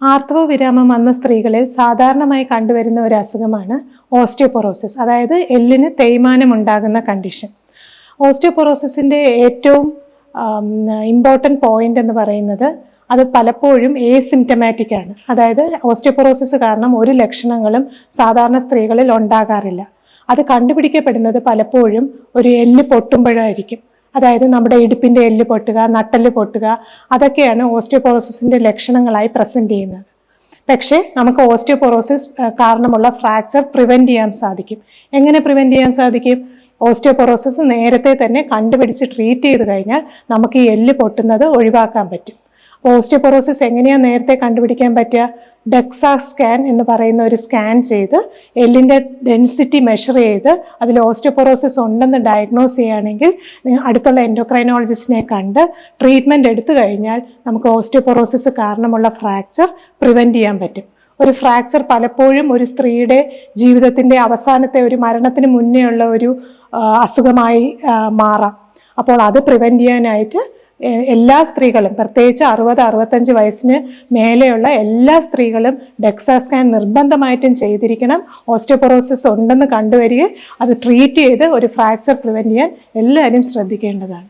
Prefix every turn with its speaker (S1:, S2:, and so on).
S1: ആർത്തവ വിരാമം വന്ന സ്ത്രീകളിൽ സാധാരണമായി കണ്ടുവരുന്ന ഒരു അസുഖമാണ് ഓസ്റ്റിയോപൊറോസിസ് അതായത് എല്ലിന് തേയ്മാനം ഉണ്ടാകുന്ന കണ്ടീഷൻ. ഓസ്റ്റിയോപൊറോസിസിന്റെ ഏറ്റവും ഇമ്പോർട്ടന്റ് പോയിന്റ് എന്ന് പറയുന്നത് അത് പലപ്പോഴും ഏസിംറ്റമാറ്റിക് ആണ്. അതായത് ഓസ്റ്റിയോപൊറോസിസ് കാരണം ഒരു ലക്ഷണങ്ങളും സാധാരണ സ്ത്രീകളിൽ ഉണ്ടാകാറില്ല. അത് കണ്ടുപിടിക്കപ്പെടുന്നത് പലപ്പോഴും ഒരു എല്ല് പൊട്ടുമ്പോഴായിരിക്കും. അതായത് നമ്മുടെ ഇടുപ്പിന്റെ എല്ല് പൊട്ടുക നട്ടെല്ല് പൊട്ടുക അതൊക്കെയാണ് ഓസ്റ്റിയോപോറോസിന്റെ ലക്ഷണങ്ങളായി പ്രസന്റ് ചെയ്യുന്നത്. പക്ഷേ നമുക്ക് ഓസ്റ്റിയോപൊറോസിസ് കാരണമുള്ള ഫ്രാക്ചർ പ്രിവെന്റ് ചെയ്യാൻ സാധിക്കും. എങ്ങനെ പ്രിവെന്റ് ചെയ്യാൻ സാധിക്കും? ഓസ്റ്റിയോപൊറോസിസ് നേരത്തെ തന്നെ കണ്ടുപിടിച്ച് ട്രീറ്റ് ചെയ്ത് കഴിഞ്ഞാൽ നമുക്ക് ഈ എല്ല് പൊട്ടുന്നത് ഒഴിവാക്കാൻ പറ്റും. ഓസ്റ്റിയോപൊറോസിസ് എങ്ങനെയാണ് നേരത്തെ കണ്ടുപിടിക്കാൻ പറ്റുക ഡെക്സാ സ്കാൻ എന്ന് പറയുന്ന ഒരു സ്കാൻ ചെയ്ത് എല്ലിന്റെ ഡെൻസിറ്റി മെഷർ ചെയ്ത് അതിൽ ഓസ്റ്റിയോപൊറോസിസ് ഉണ്ടെന്ന് ഡയഗ്നോസ് ചെയ്യുകയാണെങ്കിൽ അടുത്തുള്ള എൻഡോക്രൈനോളജിസ്റ്റിനെ കണ്ട് ട്രീറ്റ്മെന്റ് എടുത്തു കഴിഞ്ഞാൽ നമുക്ക് ഓസ്റ്റിയോപൊറോസിസ് കാരണമുള്ള ഫ്രാക്ചർ പ്രിവെന്റ് ചെയ്യാൻ പറ്റും. ഒരു ഫ്രാക്ചർ പലപ്പോഴും ഒരു സ്ത്രീയുടെ ജീവിതത്തിന്റെ അവസാനത്തെ ഒരു മരണത്തിന് മുന്നേ ഉള്ള ഒരു അസുഖമായി മാറാം. അപ്പോൾ അത് പ്രിവെന്റ് ചെയ്യാനായിട്ട് എല്ലാ സ്ത്രീകളും പ്രത്യേകിച്ച് അറുപത് അറുപത്തഞ്ച് വയസ്സിന് മേലെയുള്ള എല്ലാ സ്ത്രീകളും ഡെക്സാ സ്കാൻ നിർബന്ധമായിട്ടും ചെയ്തിരിക്കണം. ഓസ്റ്റോപൊറോസിസ് ഉണ്ടെന്ന് കണ്ടുവരികയും അത് ട്രീറ്റ് ചെയ്ത് ഒരു ഫ്രാക്ചർ പ്രിവെന്റ് ചെയ്യാൻ എല്ലാവരും ശ്രദ്ധിക്കേണ്ടതാണ്.